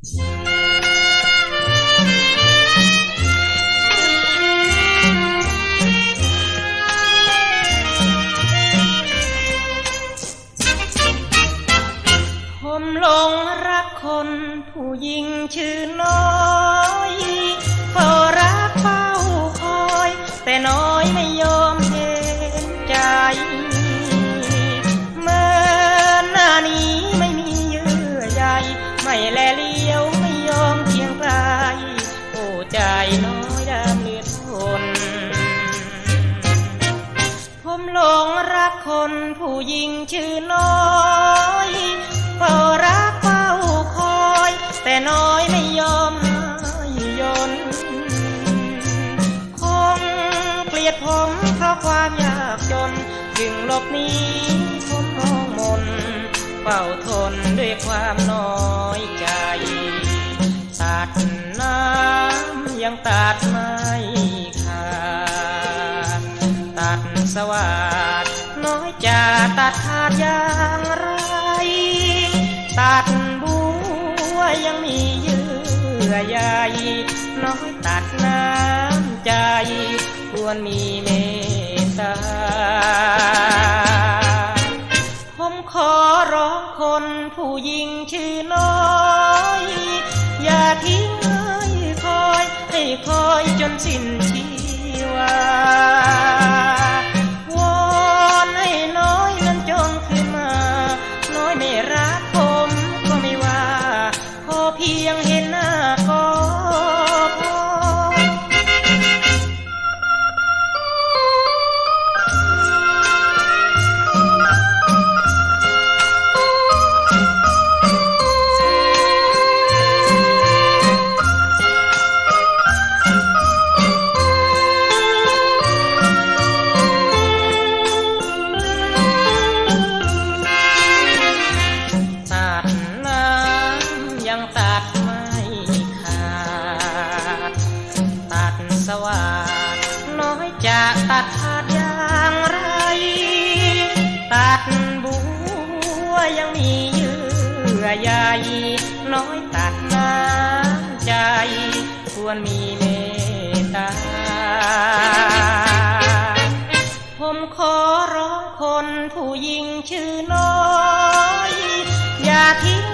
ผมหลงรักคนผู้หญิงชื่อน้อย หลงรักคนผู้หญิงชื่อน้อยเฝ้ารักเฝ้าคอย แต่น้อยไม่ยอมให้ยนคงเกลียดผมเพราะความยากจน จึงหลบหนีผมมองมนเฝ้าทนด้วยความน้อยใจตัดน้ำยังตัดไม่ขาดตัดสวัสดน้อย จะตัดขาดอย่างไร ตัดบัวยังมีเยื่อใยน้อยตัดน้ำใจ ควรมีเมตตาผมขอร้องคนผู้หญิงชื่อน้อยอย่าทิ้งให้คอย ให้คอยจนสิ้นชี จะตัดขาดอย่างไร ตัดบัวยังมีเยื่อใยน้อยตัดน้ำใจ ควรมีเมตตา ผมขอร้องคนผู้หญิงชื่อน้อย อย่าทิ้ง